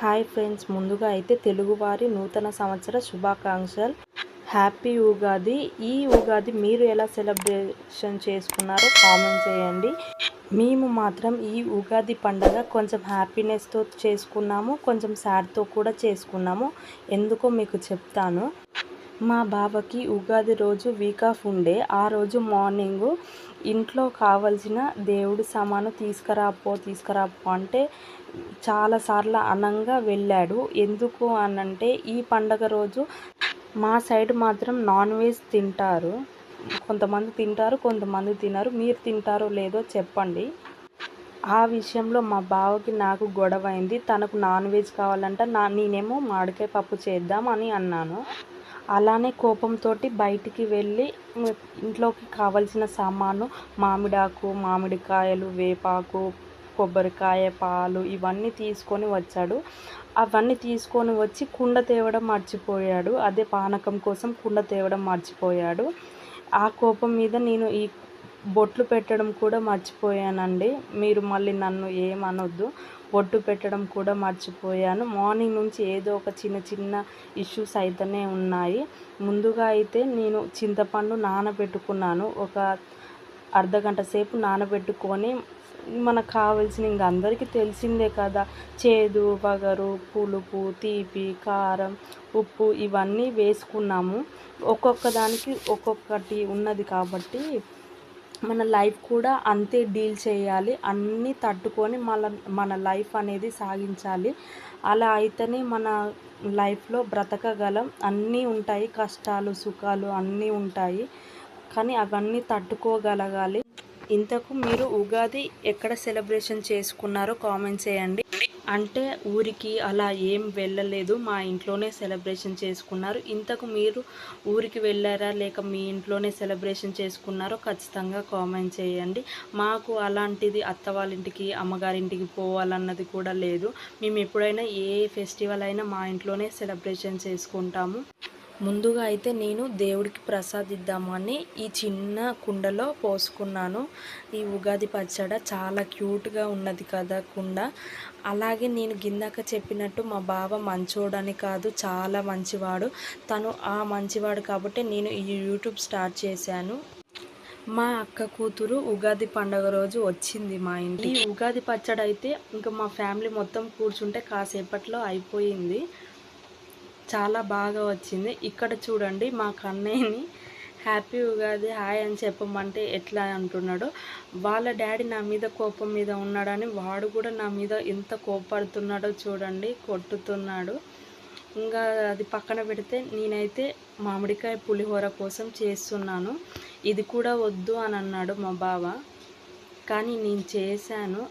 Hi friends ముందుగా అయితే తెలుగువారి నూతన సంవత్సర శుభాకాంక్షలు. హ్యాపీ ఉగాది. ఈ ఉగాది మీరు ఎలా సెలబ్రేషన్ చేసుకున్నారో కామెంట్ చేయండి. మేము మాత్రం ఈ ఉగాది పండగ కొంచెం హ్యాపీనెస్తో చేసుకున్నాము కొంచెం సాడ్తో కూడా చేసుకున్నాము. ఎందుకో మీకు చెప్తాను. మా బావకి ఉగాది రోజు వీక్ ఆఫ్ ఉండే. ఆ రోజు మార్నింగ్ ఇంట్లో కావలసిన దేవుడి సామాను తీసుకురాపో తీసుకురాపో అంటే చాలాసార్లు అనంగా వెళ్ళాడు. ఎందుకు అనంటే ఈ పండగ రోజు మా సైడ్ మాత్రం నాన్ వెజ్ తింటారు. కొంతమంది తింటారు కొంతమంది తినరు. మీరు తింటారో లేదో చెప్పండి. ఆ విషయంలో మా బావకి నాకు గొడవ అయింది తనకు నాన్ వెజ్ కావాలంట. నా నేనేమో మామిడికాయ పప్పు చేద్దాం అని అన్నాను. అలానే కోపంతో బయటికి వెళ్ళి ఇంట్లోకి కావలసిన సామాను మామిడాకు మామిడికాయలు వేపాకు కొబ్బరికాయ పాలు ఇవన్నీ తీసుకొని వచ్చాడు. అవన్నీ తీసుకొని వచ్చి కుండ తేవడం మర్చిపోయాడు. అదే పానకం కోసం కుండ తేవడం మర్చిపోయాడు. ఆ కోపం మీద నేను ఈ బొట్లు పెట్టడం కూడా మర్చిపోయానండి. మీరు మళ్ళీ నన్ను ఏమనొద్దు. బొట్టు పెట్టడం కూడా మర్చిపోయాను. మార్నింగ్ నుంచి ఏదో ఒక చిన్న చిన్న ఇష్యూస్ అయితేనే ఉన్నాయి. ముందుగా అయితే నేను చింతపండు నానబెట్టుకున్నాను. ఒక అర్ధగంట సేపు నానబెట్టుకొని మనకు కావాల్సిన ఇంక అందరికీ తెలిసిందే కదా. చేదు వగరు పులుపు తీపి కారం ఉప్పు ఇవన్నీ వేసుకున్నాము. ఒక్కొక్క దానికి ఒక్కొక్కటి ఉన్నది కాబట్టి మన లైఫ్ కూడా అంతే డీల్ చేయాలి అన్నీ తట్టుకొని మన మన లైఫ్ అనేది సాగించాలి. అలా అయితేనే మన లైఫ్లో బ్రతకగలం. అన్నీ ఉంటాయి కష్టాలు సుఖాలు అన్నీ ఉంటాయి. కానీ అవన్నీ తట్టుకోగలగాలి. ఇంతకు మీరు ఉగాది ఎక్కడ సెలబ్రేషన్ చేసుకున్నారో కామెంట్ చేయండి. అంటే ఊరికి అలా ఏం వెళ్ళలేదు మా ఇంట్లోనే సెలబ్రేషన్ చేసుకున్నారు. ఇంతకు మీరు ఊరికి వెళ్ళారా లేక మీ ఇంట్లోనే సెలబ్రేషన్ చేసుకున్నారో ఖచ్చితంగా కామెంట్ చేయండి. మాకు అలాంటిది అత్త వాళ్ళ ఇంటికి అమ్మగారింటికి పోవాలన్నది కూడా లేదు. మేము ఎప్పుడైనా ఏ ఫెస్టివల్ అయినా మా ఇంట్లోనే సెలబ్రేషన్ చేసుకుంటాము. ముందుగా అయితే నేను దేవుడికి ప్రసాదిద్దామని ఈ చిన్న కుండలో పోసుకున్నాను. ఈ ఉగాది పచ్చడ చాలా క్యూట్గా ఉన్నది కదా కుండ. అలాగే నేను గిందాక చెప్పినట్టు మా బావ మంచోడని కాదు చాలా మంచివాడు. తను ఆ మంచివాడు కాబట్టి నేను ఈ యూట్యూబ్ స్టార్ట్ చేశాను. మా అక్క కూతురు ఉగాది పండగ రోజు వచ్చింది మా ఇంటి ఉగాది పచ్చడి అయితే ఇంకా మా ఫ్యామిలీ మొత్తం కూర్చుంటే కాసేపట్లో అయిపోయింది. చాలా బాగా వచ్చింది. ఇక్కడ చూడండి మా కన్నయ్యని. హ్యాపీ ఉగాది హాయ్ అని చెప్పమంటే ఎట్లా అంటున్నాడు. వాళ్ళ డాడీ నా మీద కోపం మీద ఉన్నాడని వాడు కూడా నా మీద ఎంత కోపడుతున్నాడో చూడండి కొట్టుతున్నాడు. ఇంకా అది పక్కన పెడితే నేనైతే మామిడికాయ పులిహోర కోసం చేస్తున్నాను. ఇది కూడా వద్దు అని అన్నాడు మా బావ. కానీ నేను చేశాను.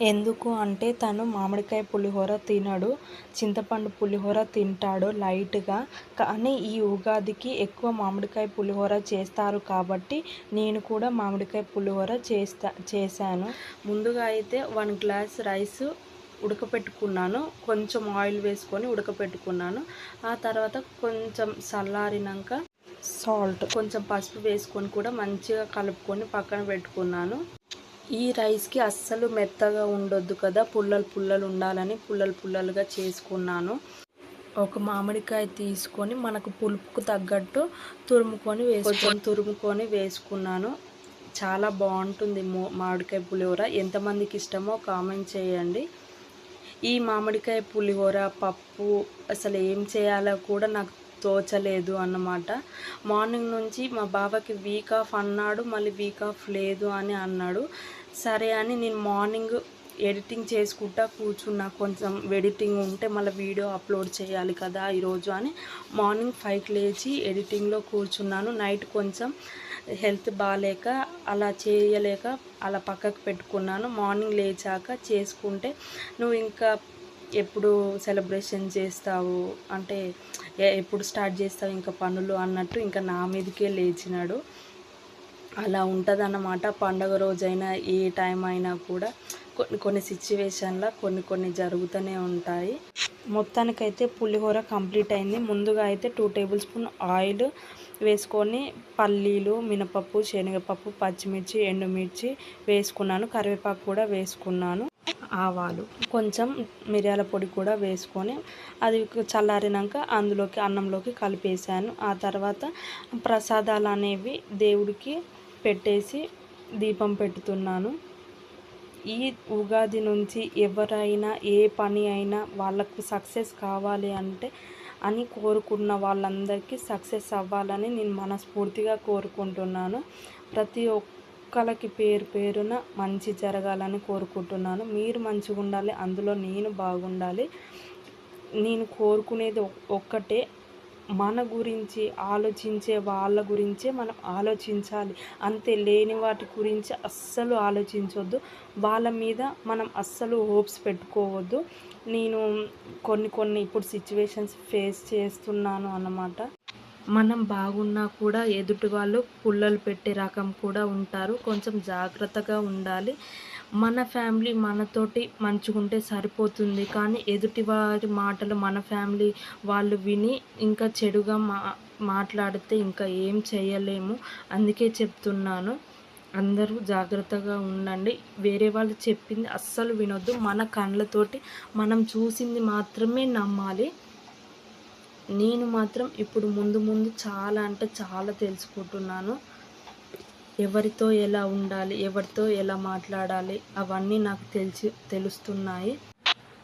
ఎందుకు అంటే తను మామిడికాయ పులిహోర తినడు చింతపండు పులిహోర తింటాడు లైట్గా. కానీ ఈ ఉగాదికి ఎక్కువ మామిడికాయ పులిహోర చేస్తారు కాబట్టి నేను కూడా మామిడికాయ పులిహోర చేస్తా చేశాను. ముందుగా అయితే వన్ గ్లాస్ రైస్ ఉడకపెట్టుకున్నాను. కొంచెం ఆయిల్ వేసుకొని ఉడకపెట్టుకున్నాను. ఆ తర్వాత కొంచెం చల్లారినాక సాల్ట్ కొంచెం పసుపు వేసుకొని కూడా మంచిగా కలుపుకొని పక్కన పెట్టుకున్నాను. ఈ రైస్కి అస్సలు మెత్తగా ఉండొద్దు కదా. పుల్లలు పుల్లలు ఉండాలని పుల్లలు పుల్లలుగా చేసుకున్నాను. ఒక మామిడికాయ తీసుకొని మనకు పులుపుకు తగ్గట్టు తురుముకొని వేసుకొని తురుముకొని వేసుకున్నాను. చాలా బాగుంటుంది మామిడికాయ పులిహోర. ఎంతమందికి ఇష్టమో కామెంట్ చేయండి. ఈ మామిడికాయ పులిహోర పప్పు అసలు ఏం చేయాలో కూడా నాకు తోచలేదు అన్నమాట. మార్నింగ్ నుంచి మా బాబాకి వీక్ ఆఫ్ అన్నాడు మళ్ళీ వీక్ ఆఫ్ లేదు అని అన్నాడు. సరే అని నేను మార్నింగ్ ఎడిటింగ్ చేసుకుంటా కూర్చున్నా. కొంచెం ఎడిటింగ్ ఉంటే మళ్ళీ వీడియో అప్లోడ్ చేయాలి కదా ఈరోజు అని మార్నింగ్ ఫైవ్కి లేచి ఎడిటింగ్లో కూర్చున్నాను. నైట్ కొంచెం హెల్త్ బాగాలేక అలా చేయలేక అలా పక్కకు పెట్టుకున్నాను. మార్నింగ్ లేచాక చేసుకుంటే నువ్వు ఇంకా ఎప్పుడు సెలబ్రేషన్ చేస్తావు? అంటే ఎప్పుడు స్టార్ట్ చేస్తావు ఇంకా పనులు అన్నట్టు ఇంకా నా మీదకే లేచినాడు. అలా ఉంటుందన్నమాట. పండగ రోజైనా ఏ టైం అయినా కూడా కొన్ని కొన్ని సిచ్యువేషన్లో కొన్ని కొన్ని జరుగుతూనే ఉంటాయి. మొత్తానికైతే పులిహోర కంప్లీట్ అయింది. ముందుగా అయితే టూ టేబుల్ స్పూన్ ఆయిల్ వేసుకొని పల్లీలు మినపప్పు శనగపప్పు పచ్చిమిర్చి ఎండుమిర్చి వేసుకున్నాను. కరివేపాకు కూడా వేసుకున్నాను. ఆవాలు. కొంచెం మిరియాల పొడి కూడా వేసుకొని అది చల్లారినాక అందులోకి అన్నంలోకి కలిపేసాను ఆ తర్వాత ప్రసాదాలు అనేవి దేవుడికి పెట్టేసి దీపం పెట్టుతున్నాను ఈ ఉగాది నుంచి ఎవరైనా ఏ పని అయినా వాళ్ళకు సక్సెస్ కావాలి అంటే అని కోరుకున్న వాళ్ళందరికీ సక్సెస్ అవ్వాలని నేను మనస్ఫూర్తిగా కోరుకుంటున్నాను. ప్రతి ఒక్క కుక్కలకి పేరు పేరున మంచి జరగాలని కోరుకుంటున్నాను. మీరు మంచిగా ఉండాలి అందులో నేను బాగుండాలి. నేను కోరుకునేది ఒక్కటే. మన గురించి ఆలోచించే వాళ్ళ గురించే మనం ఆలోచించాలి. అంతే లేని వాటి గురించి అస్సలు ఆలోచించవద్దు వాళ్ళ మీద మనం అస్సలు హోప్స్ పెట్టుకోవద్దు. నేను కొన్ని కొన్ని ఇప్పుడు సిచ్యువేషన్స్ ఫేస్ చేస్తున్నాను అన్నమాట. మనం బాగున్నా కూడా ఎదుటి వాళ్ళు పుల్లలు పెట్టే రకం కూడా ఉంటారు. కొంచెం జాగ్రత్తగా ఉండాలి. మన ఫ్యామిలీ మనతోటి మంచిగుంటే సరిపోతుంది. కానీ ఎదుటి వారి మాటలు మన ఫ్యామిలీ వాళ్ళు విని ఇంకా చెడుగా మా మాట్లాడితే ఇంకా ఏం చేయలేము. అందుకే చెప్తున్నాను. అందరూ జాగ్రత్తగా ఉండండి. వేరే వాళ్ళు చెప్పింది అస్సలు వినొద్దు. మన కళ్ళతోటి మనం చూసింది మాత్రమే నమ్మాలి. నేను మాత్రం ఇప్పుడు ముందు ముందు చాలా అంటే చాలా తెలుసుకుంటున్నాను. ఎవరితో ఎలా ఉండాలి ఎవరితో ఎలా మాట్లాడాలి అవన్నీ నాకు తెలిసి తెలుస్తున్నాయి.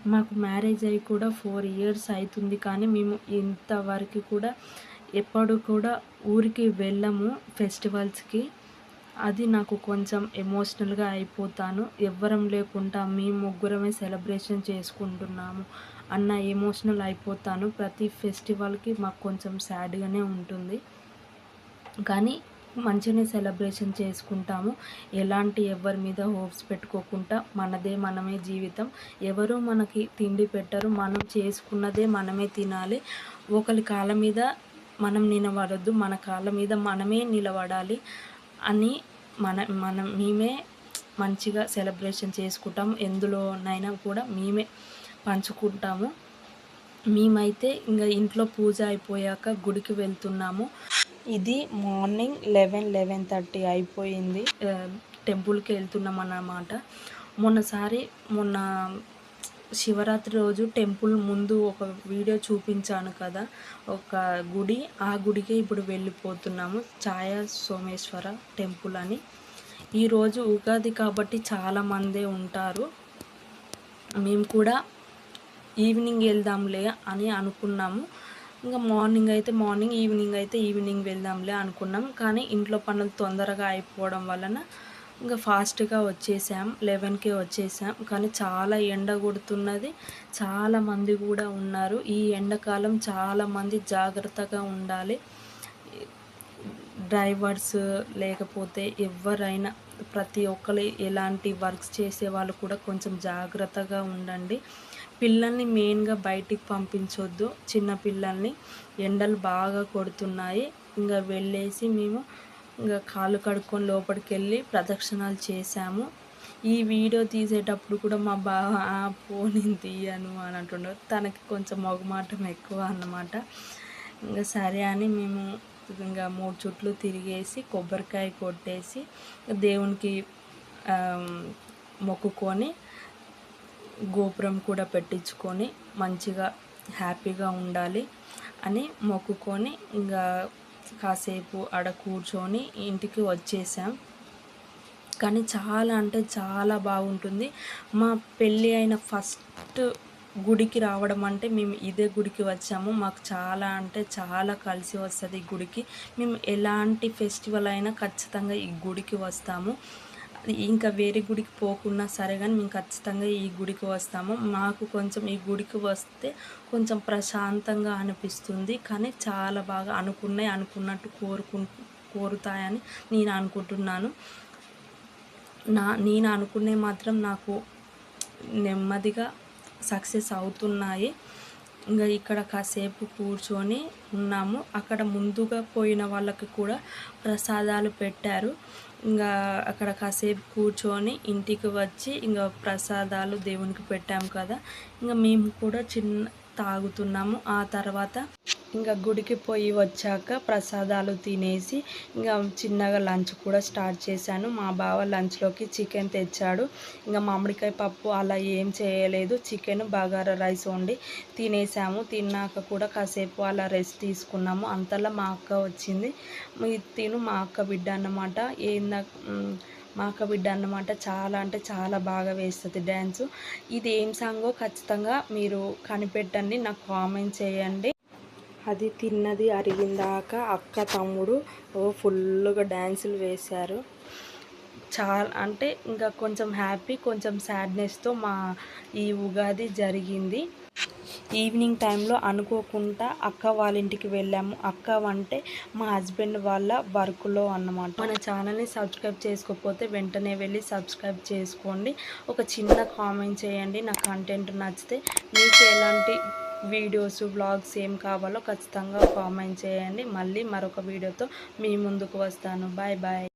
మాకు మ్యారేజ్ అయ్యి కూడా ఫోర్ ఇయర్స్ అవుతుంది కానీ మేము ఇంతవరకు కూడా ఎప్పుడు కూడా ఊరికి వెళ్ళము ఫెస్టివల్స్కి. అది నాకు కొంచెం ఎమోషనల్గా అయిపోతాను. ఎవ్వరం లేకుండా మేము ముగ్గురమే సెలబ్రేషన్ చేసుకుంటున్నాము. అన్న ఎమోషనల్ అయిపోతాను. ప్రతి ఫెస్టివల్కి మాకు కొంచెం సాడ్గానే ఉంటుంది. కానీ మంచిగానే సెలబ్రేషన్ చేసుకుంటాము. ఎలాంటి ఎవరి మీద హోప్స్ పెట్టుకోకుండా మనదే మనమే జీవితం. ఎవరు మనకి తిండి పెట్టరు. మనం చేసుకున్నదే మనమే తినాలి. ఒకరి కాళ్ళ మీద మనం నిలబడద్దు. మన కాళ్ళ మీద మనమే నిలబడాలి అని మన మనం మేమే మంచిగా సెలబ్రేషన్ చేసుకుంటాం ఎందులోనైనా కూడా మేమే పంచుకుంటాము. మేమైతే ఇంకా ఇంట్లో పూజ అయిపోయాక గుడికి వెళ్తున్నాము. ఇది మార్నింగ్ లెవెన్ లెవెన్ థర్టీ అయిపోయింది. టెంపుల్కి వెళ్తున్నాం అన్నమాట. మొన్నసారి మొన్న శివరాత్రి రోజు టెంపుల్ ముందు ఒక వీడియో చూపించాను కదా ఒక గుడి. ఆ గుడికే ఇప్పుడు వెళ్ళిపోతున్నాము. ఛాయా సోమేశ్వర టెంపుల్ అని. ఈరోజు ఉగాది కాబట్టి చాలామందే ఉంటారు. మేము కూడా ఈవినింగ్ వెళ్దాంలే అని అనుకున్నాము. ఇంకా మార్నింగ్ అయితే మార్నింగ్ ఈవినింగ్ అయితే ఈవినింగ్ వెళ్దాంలే అనుకున్నాం. కానీ ఇంట్లో పనులు తొందరగా అయిపోవడం వలన ఇంకా ఫాస్ట్గా వచ్చేసాం. లెవెన్కే వచ్చేసాం. కానీ చాలా ఎండ కొడుతున్నది. చాలామంది కూడా ఉన్నారు. ఈ ఎండాకాలం చాలామంది జాగ్రత్తగా ఉండాలి. డ్రైవర్స్ లేకపోతే ఎవరైనా ప్రతి ఒక్కరు ఎలాంటి వర్క్స్ చేసే వాళ్ళు కూడా కొంచెం జాగ్రత్తగా ఉండండి. పిల్లల్ని మెయిన్గా బయటికి పంపించొద్దు. చిన్న పిల్లల్ని ఎండలు బాగా కొడుతున్నాయి. ఇంకా వెళ్ళేసి మేము ఇంకా కాళ్ళు కడుక్కొని లోపలికి వెళ్ళి ప్రదక్షిణాలు చేశాము. ఈ వీడియో తీసేటప్పుడు కూడా మా బావ పో తీయను అని అంటుండే తనకి కొంచెం మొగమాటం ఎక్కువ అన్నమాట. ఇంకా సరే అని మేము ఇంకా మూడు చుట్లు తిరిగేసి కొబ్బరికాయ కొట్టేసి దేవునికి మొక్కుకొని గోపురం కూడా పెట్టించుకొని మంచిగా హ్యాపీగా ఉండాలి అని మొక్కుకొని ఇంకా కాసేపు ఆడ కూర్చొని ఇంటికి వచ్చేసాం. కానీ చాలా అంటే చాలా బాగుంటుంది. మా పెళ్ళి అయిన ఫస్ట్ గుడికి రావడం అంటే మేము ఇదే గుడికి వచ్చాము. మాకు చాలా అంటే చాలా కలిసి వస్తుంది ఈ గుడికి. మేము ఎలాంటి ఫెస్టివల్ అయినా ఖచ్చితంగా ఈ గుడికి వస్తాము. ఇంకా వేరే గుడికి పోకున్నా సరే కానీ మేము ఖచ్చితంగా ఈ గుడికి వస్తాము. మాకు కొంచెం ఈ గుడికి వస్తే కొంచెం ప్రశాంతంగా అనిపిస్తుంది. కానీ చాలా బాగా అనుకున్నాయి అనుకున్నట్టు కోరుకు కోరుతాయని నేను అనుకుంటున్నాను. నా నేను అనుకునే మాత్రం నాకు నెమ్మదిగా సక్సెస్ అవుతున్నాయి. ఇంకా ఇక్కడ కాసేపు కూర్చొని ఉన్నాము. అక్కడ ముందుగా పోయిన వాళ్ళకి కూడా ప్రసాదాలు పెట్టారు. ఇంకా అక్కడ కాసేపు కూర్చొని ఇంటికి వచ్చి ఇంకా ప్రసాదాలు దేవునికి పెట్టాము కదా. ఇంకా మేము కూడా చిన్న తాగుతున్నాము. ఆ తర్వాత ఇంకా గుడికి పోయి వచ్చాక ప్రసాదాలు తినేసి ఇంకా చిన్నగా లంచ్ కూడా స్టార్ట్ చేశాను. మా బావ లంచ్లోకి చికెన్ తెచ్చాడు. ఇంకా మామిడికాయ పప్పు అలా ఏం చేయలేదు. చికెన్ బగారా రైస్ వండి తినేసాము. తిన్నాక కూడా కాసేపు అలా రెస్ట్ తీసుకున్నాము. అంతలా మా అక్క వచ్చింది. తిను మా అక్క బిడ్డ అన్నమాట. ఏందా మా అక్క బిడ్డ అన్నమాట. చాలా అంటే చాలా బాగా వేస్తుంది డ్యాన్స్. ఇది ఏం సాంగో ఖచ్చితంగా మీరు కనిపెట్టండి నాకు కామెంట్ చేయండి. అది తిన్నది అరిగిందాక అక్క తమ్ముడు ఓ ఫుల్గా డ్యాన్సులు వేశారు. చాలా అంటే ఇంకా కొంచెం హ్యాపీ కొంచెం సాడ్నెస్తో మా ఈ ఉగాది జరిగింది. ఈవినింగ్ టైంలో అనుకోకుండా అక్క వాళ్ళ ఇంటికి వెళ్ళాము. అక్క అంటే మా హస్బెండ్ వాళ్ళ వర్క్లో అన్నమాట. మన ఛానల్ని సబ్స్క్రైబ్ చేసుకోకపోతే వెంటనే వెళ్ళి సబ్స్క్రైబ్ చేసుకోండి. ఒక చిన్న కామెంట్ చేయండి. నా కంటెంట్ నచ్చితే మీకు ఎలాంటి వీడియోస్ వ్లాగ్స్ ఏం కావాలో ఖచ్చితంగా కామెంట్ చేయండి. మళ్ళీ మరొక వీడియోతో మీ ముందుకు వస్తాను. Bye bye.